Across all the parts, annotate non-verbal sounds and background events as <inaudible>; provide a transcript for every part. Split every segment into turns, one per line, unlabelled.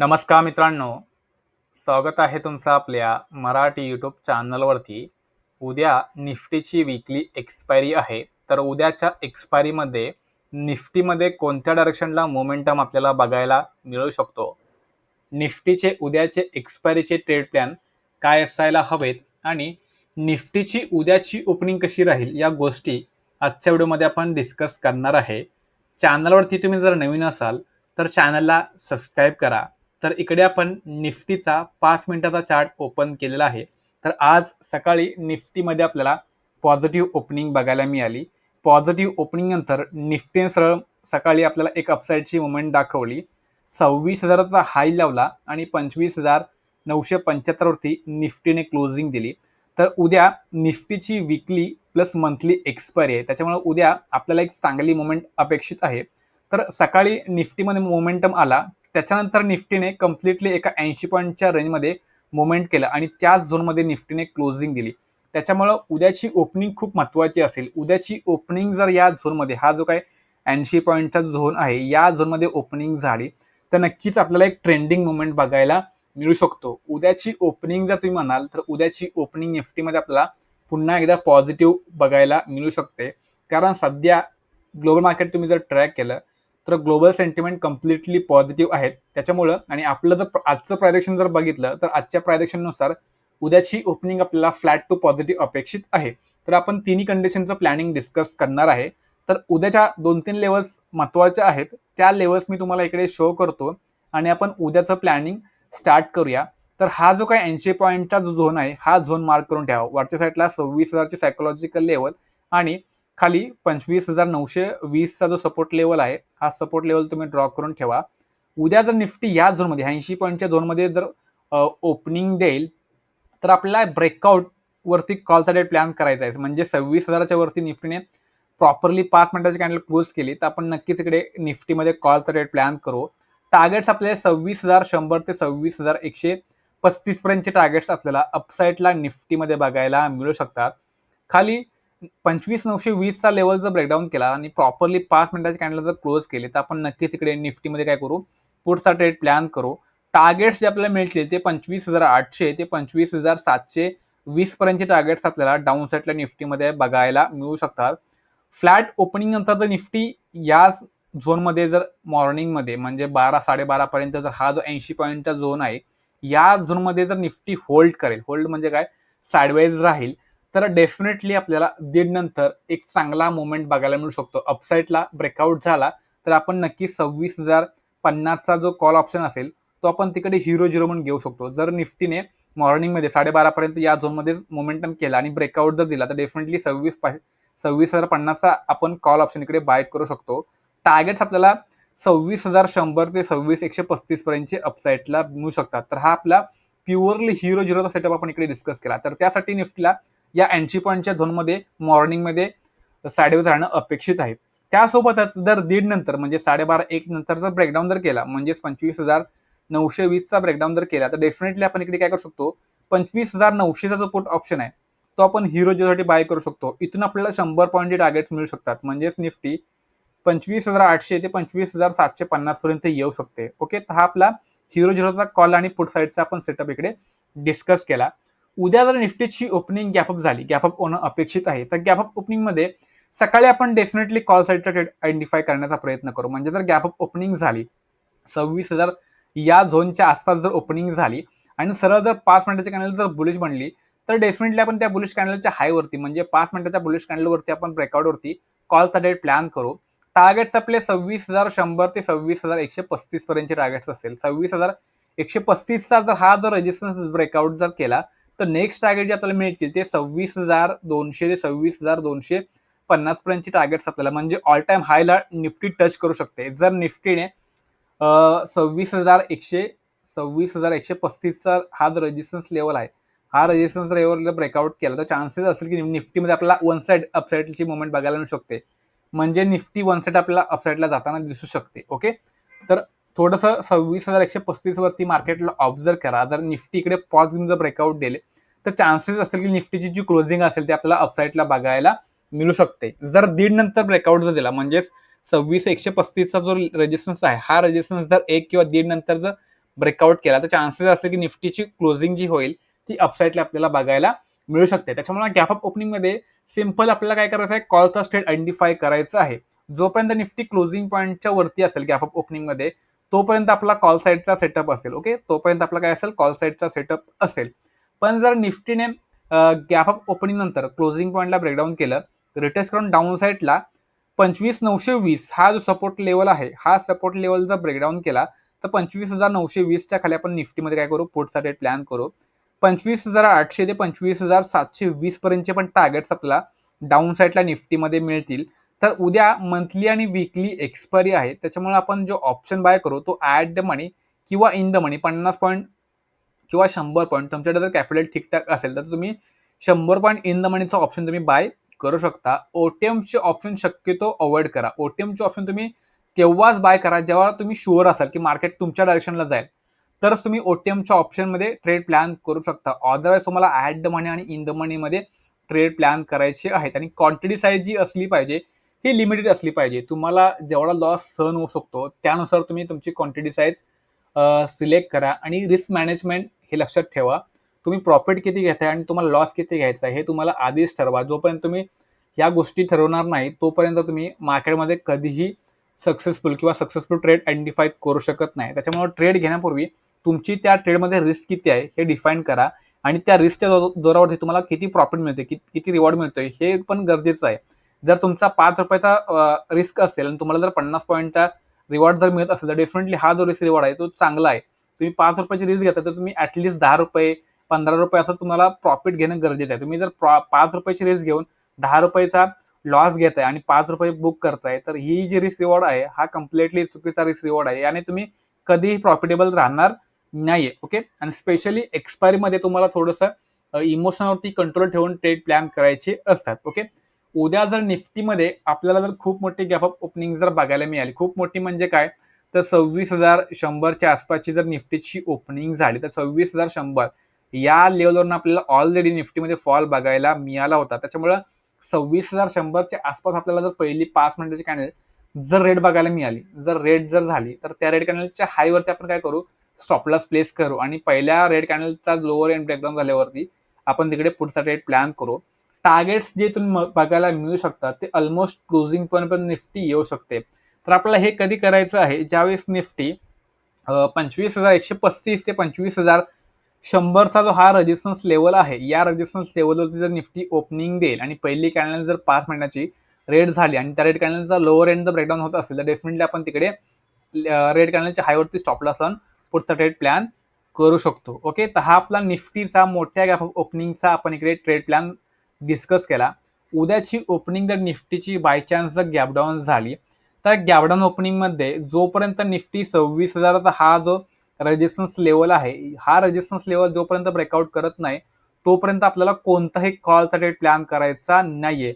नमस्कार मित्रांनो. स्वागत आहे तुमचं आपल्या मराठी यूट्यूब चॅनलवरती उद्या निफ्टीची वीकली एक्सपायरी आहे. तर उद्याच्या एक्सपायरीमध्ये निफ्टीमध्ये कोणत्या डायरेक्शनला मोमेंटम आपल्याला बघायला मिळू शकतो? निफ्टीचे उद्याचे एक्सपायरीचे ट्रेड प्लॅन काय असायला हवेत? आणि निफ्टीची उद्याची ओपनिंग कशी राहील? या गोष्टी आजच्या व्हिडिओमध्ये आपण डिस्कस करणार आहे. चॅनलवरती तुम्ही जर नवीन असाल तर चॅनलला सबस्क्राईब करा. तर इकडे आपण निफ्टीचा पाच मिनिटाचा चार्ट ओपन केलेला आहे. तर आज सकाळी निफ्टीमध्ये आपल्याला पॉझिटिव्ह ओपनिंग बघायला मिळाली. पॉझिटिव्ह ओपनिंग नंतर निफ्टीने सरळ सकाळी आपल्याला एक अपसाईडची मुवमेंट दाखवली. सव्वीस हजाराचा हाय लावला आणि पंचवीस हजार नऊशे पंच्याहत्तरवरती निफ्टीने क्लोजिंग दिली. तर उद्या निफ्टीची विकली प्लस मंथली एक्सपायरी आहे. त्याच्यामुळे उद्या आपल्याला एक चांगली मुवमेंट अपेक्षित आहे. तर सकाळी निफ्टीमध्ये मोमेंटम आला. त्याच्यानंतर निफ्टीने कम्प्लिटली एका ऐंशी पॉईंटच्या रेंजमध्ये मुवमेंट केलं आणि त्याच झोनमध्ये निफ्टीने क्लोजिंग दिली. त्याच्यामुळं उद्याची ओपनिंग खूप महत्त्वाची असेल. उद्याची ओपनिंग जर या झोनमध्ये हा जो काय ऐंशी पॉईंटचा झोन आहे या झोनमध्ये ओपनिंग झाली तर नक्कीच आपल्याला एक ट्रेंडिंग मुवमेंट बघायला मिळू शकतो. उद्याची ओपनिंग जर तुम्ही म्हणाल तर उद्याची ओपनिंग निफ्टीमध्ये आपल्याला पुन्हा एकदा पॉझिटिव्ह बघायला मिळू शकते. कारण सध्या ग्लोबल मार्केट तुम्ही जर ट्रॅक केलं तर ग्लोबल सेंटिमेंट कम्प्लिटली पॉझिटिव्ह आहेत. त्याच्यामुळं आणि आपलं जर आजचं प्रायदेशन जर बघितलं तर आजच्या प्रायदेशननुसार उद्याची ओपनिंग आपल्याला फ्लॅट टू पॉझिटिव्ह अपेक्षित आहे. तर आपण तिन्ही कंडिशनचं प्लॅनिंग डिस्कस करणार आहे. तर उद्याच्या दोन तीन लेवल्स महत्त्वाच्या आहेत. त्या लेवल्स मी तुम्हाला इकडे शो करतो आणि आपण उद्याचं प्लॅनिंग स्टार्ट करूया. तर हा जो काही ऐंशी पॉईंटचा जो झोन आहे हा झोन मार्क करून ठेवा. वरच्या साईडला सव्वीस हजारची सायकोलॉजिकल लेवल आणि खाली पंचवीस हजार नऊशे वीसचा जो सपोर्ट लेवल आहे हा सपोर्ट लेवल तुम्ही ड्रॉ करून ठेवा. उद्या जर निफ्टी या झोनमध्ये ऐंशी पॉईंटच्या झोनमध्ये जर ओपनिंग देईल तर आपल्याला ब्रेकआउट वरती कॉलचा डेट प्लॅन करायचा आहे. म्हणजे सव्वीस हजाराच्या वरती निफ्टीने प्रॉपरली पाच मिनिटाची कॅन्डल क्लोज केली तर आपण नक्कीच इकडे निफ्टीमध्ये कॉलचा डेट प्लॅन करू. टार्गेट्स आपले सव्वीस हजार शंभर ते सव्वीस हजार एकशे पस्तीसपर्यंतचे टार्गेट्स आपल्याला अपसाईडला निफ्टीमध्ये बघायला मिळू शकतात. खाली पंचवीस नऊशे वीसचा लेवल जर ब्रेकडाऊन केला आणि प्रॉपरली पाच मिनिटाचे कॅन्डल जर क्लोज केले तर आपण नक्कीच इकडे निफ्टीमध्ये काय करू? पुढचा ट्रेड प्लॅन करू. टार्गेट्स जे आपल्याला मिळतील ते पंचवीस हजार आठशे ते पंचवीस हजार सातशे वीसपर्यंतचे टार्गेट्स आपल्याला डाऊन साईडला निफ्टीमध्ये बघायला मिळू शकतात. फ्लॅट ओपनिंग नंतर जर निफ्टी याच झोनमध्ये जर मॉर्निंगमध्ये म्हणजे बारा साडेबारा पर्यंत जर हा जो ऐंशी पॉईंटचा झोन आहे या झोनमध्ये जर निफ्टी होल्ड करेल होल्ड म्हणजे काय? साडवाईज राहील. तर डेफिनेटली आपल्याला दीड नंतर एक चांगला मुवमेंट बघायला मिळू शकतो. अपसाईडला ब्रेकआउट झाला तर आपण नक्की सव्वीस हजार पन्नासचा जो कॉल ऑप्शन असेल तो आपण तिकडे हिरो झिरो म्हणून घेऊ शकतो. जर निफ्टीने मॉर्निंगमध्ये साडेबारापर्यंत या झोनमध्ये मोमेंटम केला आणि ब्रेकआउट जर दिला तर डेफिनेटली सव्वीस सव्वीस हजार पन्नासचा आपण कॉल ऑप्शन इकडे बाय करू शकतो. टार्गेट्स आपल्याला सव्वीस हजार शंभर ते सव्वीस एकशे पस्तीस पर्यंतचे मिळू शकतात. तर हा आपला प्युअरली हिरो झिरोचा सेटअप आपण इकडे डिस्कस केला. तर त्यासाठी निफ्टीला या ऐंशी पॉईंटच्या झोनमध्ये मॉर्निंगमध्ये साडेवीस राहणं अपेक्षित आहे. त्यासोबतच जर दीड नंतर म्हणजे साडेबारा एक नंतर जर ब्रेकडाऊन जर केला म्हणजेच पंचवीस हजार नऊशे वीसचा ब्रेकडाऊन जर केला तर डेफिनेटली आपण इकडे काय करू शकतो? पंचवीस हजार नऊशेचा जो पुट ऑप्शन आहे तो आपण हिरो साठी बाय करू शकतो. इथून आपल्याला शंभर पॉईंटचे टार्गेट मिळू शकतात. म्हणजेच निफ्टी पंचवीस हजार आठशे ते पंचवीस हजार सातशे पन्नास पर्यंत येऊ शकते. ओके तर हा आपला हिरो झिरोचा कॉल आणि पुट साईडचा आपण सेटअप इकडे डिस्कस केला. उद्या जर निफ्टीची ओपनिंग गॅपअप झाली गॅपअप होणं अपेक्षित आहे तर गॅपअप ओपनिंगमध्ये सकाळी आपण डेफिनेटली कॉल साईडचा ट्रेड आयडेंटिफाय करण्याचा प्रयत्न करू. म्हणजे जर गॅपअप ओपनिंग झाली सव्वीस हजार या झोनच्या आसपास जर ओपनिंग झाली आणि सरळ जर पाच मिनिटाची कॅनल जर बुलिश बनली तर डेफिनेटली आपण त्या बुलिश कॅनलच्या हायवरती म्हणजे पाच मिनिटाच्या बुलिश कॅनलवरती आपण ब्रेकआउटवरती कॉलचा डेट प्लॅन करू. टार्गेट्स आपले सव्वीस हजार शंभर ते सव्वीस हजार एकशे पस्तीस पर्यंतचे टार्गेट्स असेल. सव्वीस हजार एकशे पस्तीसचा जर हा जर रेजिस्टन्स ब्रेकआउट जर केला तर नेक्स्ट टार्गेट जे आपल्याला मिळतील ते सव्वीस हजार दोनशे ते सव्वीस हजार दोनशे पन्नास पर्यंतचे टार्गेट्स आपल्याला म्हणजे ऑल टाइम हायला निफ्टी टच करू शकते. जर निफ्टीने सव्वीस हजार एकशे सव्वीस हजार एकशे पस्तीसचा हा जो रेजिस्टन्स लेवल आहे हा रेजिस्टन्स लेवल ब्रेकआउट केला तर चान्सेस असेल की निफ्टीमध्ये आपल्याला वन साईड अपसाईडची मुवमेंट बघायला मिळू शकते. म्हणजे निफ्टी वन साईड आपल्याला अपसाईडला जाताना दिसू शकते ओके तर थोडंसं सव्वीस हजार एकशे पस्तीसवरती मार्केटला ऑब्झर्व करा. जर निफ्टी इकडे पॉज घेऊन जर ब्रेकआउट दिले तर चान्सेस असतील की निफ्टीची जी क्लोजिंग असेल ती आपल्याला अपसाईडला बघायला मिळू शकते. जर दीड नंतर ब्रेकआउट जर दिला म्हणजेच सव्वीस एकशे पस्तीसचा जो रेजिस्टन्स आहे हा रेजिस्टन्स जर एक किंवा दीड नंतर जर ब्रेकआउट केला तर चान्सेस असतील की निफ्टीची क्लोजिंग जी होईल ती अपसाईडला आपल्याला बघायला मिळू शकते. त्याच्यामुळे गॅप अप सिंपल आपल्याला काय करायचं आहे? कॉलचा स्टेट आयडेंटिफाय करायचं आहे. जोपर्यंत निफ्टी क्लोजिंग पॉईंटच्या वरती असेल गॅप अप ओपनिंगमध्ये तोपर्यंत आपला कॉल साईडचा सेटअप असेल ओके तोपर्यंत आपला काय असेल? कॉल साईडचा सेटअप असेल. पण जर निफ्टीने गॅप अप ओपनिंग नंतर क्लोजिंग पॉईंटला ब्रेकडाऊन केलं रिटेस्ट करून डाऊन साईडला पंचवीस नऊशे वीस हा जो सपोर्ट लेवल आहे हा सपोर्ट लेवल जर ब्रेकडाऊन केला तर पंचवीस हजार नऊशे वीसच्या खाली आपण निफ्टीमध्ये काय करू? पुढचा डेट प्लॅन करू. पंचवीस हजार आठशे ते पंचवीस हजार सातशे वीस पर्यंतचे पण टार्गेट्स आपल्याला डाऊन साईडला निफ्टीमध्ये मिळतील. तर उद्या मंथली आणि वीकली एक्सपायरी आहे त्याच्यामुळे आपण जो ऑप्शन बाय करू तो ॲट द मनी किंवा इन द मनी पन्नास पॉईंट किंवा शंभर पॉईंट तुमच्याकडे जर कॅपिटल ठीकठाक असेल तर तुम्ही शंभर पॉईंट इन द मनीचा ऑप्शन तुम्ही बाय करू शकता. ओटीएमचे ऑप्शन शक्यतो अवॉइड करा. ओटीएमचे ऑप्शन तुम्ही तेव्हाच बाय करा जेव्हा तुम्ही शुअर असाल की मार्केट तुमच्या डायरेक्शनला जाईल. तरच तुम्ही ओटीएमच्या ऑप्शनमध्ये ट्रेड प्लॅन करू शकता. अदरवाईज तुम्हाला ॲट द मनी आणि इन द मनीमध्ये ट्रेड प्लॅन करायचे आहेत. आणि क्वांटिटी साईज जी असली पाहिजे ही लिमिटेड असली पाहिजे. तुम्हाला जेवढा लॉस सहन होऊ शकतो त्यानुसार तुम्ही तुमची क्वांटिटी साईज सिलेक्ट करा. आणि रिस्क मॅनेजमेंट हे लक्षात ठेवा. तुम्ही प्रॉफिट किती घेताय आणि तुम्हाला लॉस किती घ्यायचा आहे हे तुम्हाला आधीच ठरवा. जोपर्यंत तुम्ही या गोष्टी ठरवणार नाही तोपर्यंत तुम्ही मार्केटमध्ये कधीही सक्सेसफुल किंवा सक्सेसफुल ट्रेड आयडेंटिफाय करू शकत नाही. त्याच्यामुळे ट्रेड घेण्यापूर्वी तुमची त्या ट्रेडमध्ये रिस्क किती आहे हे डिफाईन करा आणि त्या रिस्कच्या जोरावरती तुम्हाला किती प्रॉफिट मिळते किती रिवॉर्ड मिळतोय हे पण गरजेचं आहे. जर तुमचा पाच रुपयाचा रिस्क असेल आणि तुम्हाला जर पन्नास पॉईंटचा रिवॉर्ड जर मिळत असेल तर डेफिनेटली हा जो रिस्क रिवॉर्ड आहे तो चांगला आहे. तुम्ही पाच रुपयाची रील्स घेता तर तुम्ही ऍटलीस्ट दहा रुपये पंधरा रुपये असं तुम्हाला प्रॉफिट घेणं गरजेचं आहे. तुम्ही जर पाच रुपयाची रिस्क घेऊन दहा रुपयाचा लॉस घेताय आणि पाच रुपये बुक करताय तर ही जी रिस्क रिवॉर्ड आहे हा कम्प्लिटली चुकीचा रिस्क रिवॉर्ड आहे. आणि तुम्ही कधीही प्रॉफिटेबल राहणार नाहीये ओके आणि स्पेशली एक्सपायरीमध्ये तुम्हाला थोडंसं इमोशनवरती कंट्रोल ठेवून ट्रेड प्लॅन करायचे असतात ओके उद्या जर निफ्टीमध्ये आपल्याला जर खूप मोठी गॅप अप ओपनिंग जर बघायला मिळाली खूप मोठी म्हणजे काय? तर सव्वीस हजार शंभरच्या आसपासची जर निफ्टीची ओपनिंग झाली तर सव्वीस हजार शंभर या लेवलवरून आपल्याला ऑलरेडी निफ्टीमध्ये फॉल बघायला मिळाला होता. त्याच्यामुळं सव्वीस हजार शंभरच्या आसपास आपल्याला जर पहिली पाच मिनिटाची कॅनल जर रेट बघायला मिळाली जर रेट जर झाली तर त्या रेड कॅनलच्या हायवरती आपण काय करू? स्टॉपलॉस प्लेस करू. आणि पहिल्या रेड कॅनलचा लोअर एंड ब्रेकडाऊन झाल्यावरती आपण तिकडे पुढचा रेट प्लॅन करू. टार्गेट्स जे तुम्ही बघायला मिळू शकतात ते ऑलमोस्ट क्लोजिंग पण निफ्टी येऊ शकते. तर आपल्याला हे कधी करायचं आहे? ज्यावेळेस निफ्टी पंचवीस हजार एकशे पस्तीस ते पंचवीस हजार शंभरचा जो हा रेजिस्टन्स लेवल आहे या रेजिस्टन्स लेवलवरती जर निफ्टी ओपनिंग देईल आणि पहिली कॅनल जर पाच महिन्याची रेड झाली आणि त्या रेड कॅनलचा लोअर एंड जर ब्रेकडाऊन होत असेल तर डेफिनेटली आपण तिकडे रेड कॅनलच्या हायवरती स्टॉपला असून पुढचा ट्रेड प्लॅन करू शकतो. ओके तर हा आपला निफ्टीचा मोठ्या गॅप ओपनिंगचा आपण इकडे ट्रेड प्लॅन डिस्कस केला. उद्याची ओपनिंग जर निफ्टीची बाय चान्स जर गॅपडाऊन झाली तर गॅपडाऊन ओपनिंगमध्ये जोपर्यंत निफ्टी सव्वीस हजाराचा हा जो रेजिस्टन्स लेवल आहे हा रेजिस्टन्स लेवल जोपर्यंत ब्रेकआउट करत नाही तोपर्यंत आपल्याला कोणताही कॉलचा प्लॅन करायचा नाहीये.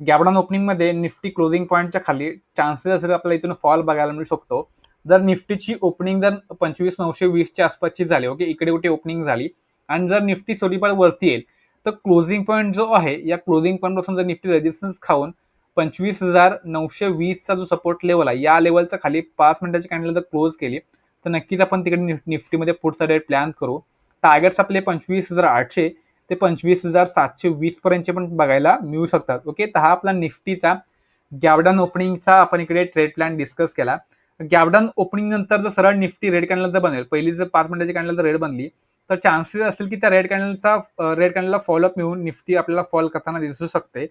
गॅपडाऊन ओपनिंगमध्ये निफ्टी क्लोजिंग पॉईंटच्या खाली चान्सेस असेल आपल्याला इथून फॉल बघायला मिळू शकतो जर निफ्टीची ओपनिंग जर पंचवीस नऊशे वीसच्या आसपासची झाली ओके इकडे कुठे ओपनिंग झाली आणि जर निफ्टी थोडीफार वरती येईल तर क्लोजिंग पॉईंट जो आहे या क्लोजिंग पॉईंटपासून जर निफ्टी रेजिस्टन्स खाऊन पंचवीस हजार नऊशे वीसचा जो सपोर्ट लेवल आहे या लेवलचा खाली पाच मिनिटाची कॅन्डल जर क्लोज केली तर नक्कीच आपण तिकडे निफ्टीमध्ये पुढचा डेट प्लॅन करू. टार्गेट्स आपले पंचवीस हजार आठशे ते पंचवीस हजार सातशे वीस पर्यंतचे पण बघायला मिळू शकतात. ओके तर हा आपला निफ्टीचा गॅवडन ओपनिंगचा आपण इकडे ट्रेड प्लॅन डिस्कस केला. गॅवडन ओपनिंग नंतर जर सरळ निफ्टी रेड कॅन्डल जर बनेल पहिली जर पाच मिनिटाची कॅन्डल जर रेड बनली तर चान्सेस असतील की त्या रेड कॅन्डलचा रेड कॅन्डलला फॉलोअप मिळून निफ्टी आपल्याला फॉल करताना दिसू शकते.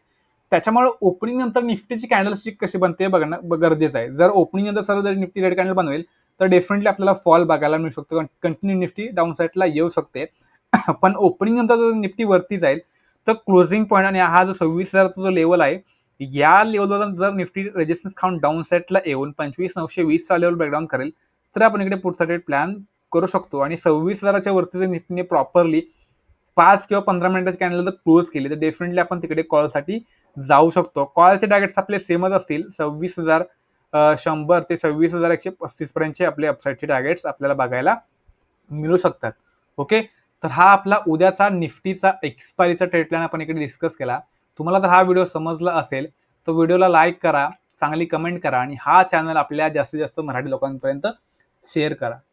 त्याच्यामुळे ओपनिंग नंतर निफ्टीची कॅन्डल स्टिक कशी बनते बघणं गरजेचं आहे. जर ओपनिंग नंतर सर्व जर निफ्टी रेड कॅन्डल बनवेल तर डेफिनेटली आपल्याला फॉल बघायला मिळू शकतो. कंटिन्यू निफ्टी डाऊन साईडला येऊ शकते. <coughs> पण ओपनिंग नंतर जर निफ्टी वरती जाईल तर क्लोजिंग पॉईंट आणि हा जो सव्वीस हजारचा जो लेवल आहे या लेवलवर जर निफ्टी रेजिस्टन्स खाऊन डाऊन साईडला येऊन पंचवीस नऊशे वीसचा लेवल ब्रेकडाऊन करेल तर आपण इकडे पुढचा ट्रेड प्लॅन करू शकतो. आणि सव्वीस हजाराच्या वरती जर निफ्टीने प्रॉपरली पाच किंवा पंधरा मिनिटाची कॅन्डल जर क्लोज केली तर डेफिनेटली आपण तिकडे कॉलसाठी जाऊ शकतो. कॉलचे टार्गेट्स आपले सेमच असतील. सव्वीस हजार शंभर ते सव्वीस हजार एकशे पस्तीस पर्यंतचे आपले अपसाईडचे टार्गेट्स आपल्याला बघायला मिळू शकतात. ओके तर हा आपला उद्याचा निफ्टीचा एक्सपायरीचा ट्रेड प्लॅन आपण इकडे डिस्कस केला. तुम्हाला जर हा व्हिडिओ समजला असेल तर व्हिडिओला लाईक करा चांगली कमेंट करा आणि हा चॅनल आपल्या जास्तीत जास्त मराठी लोकांपर्यंत शेअर करा.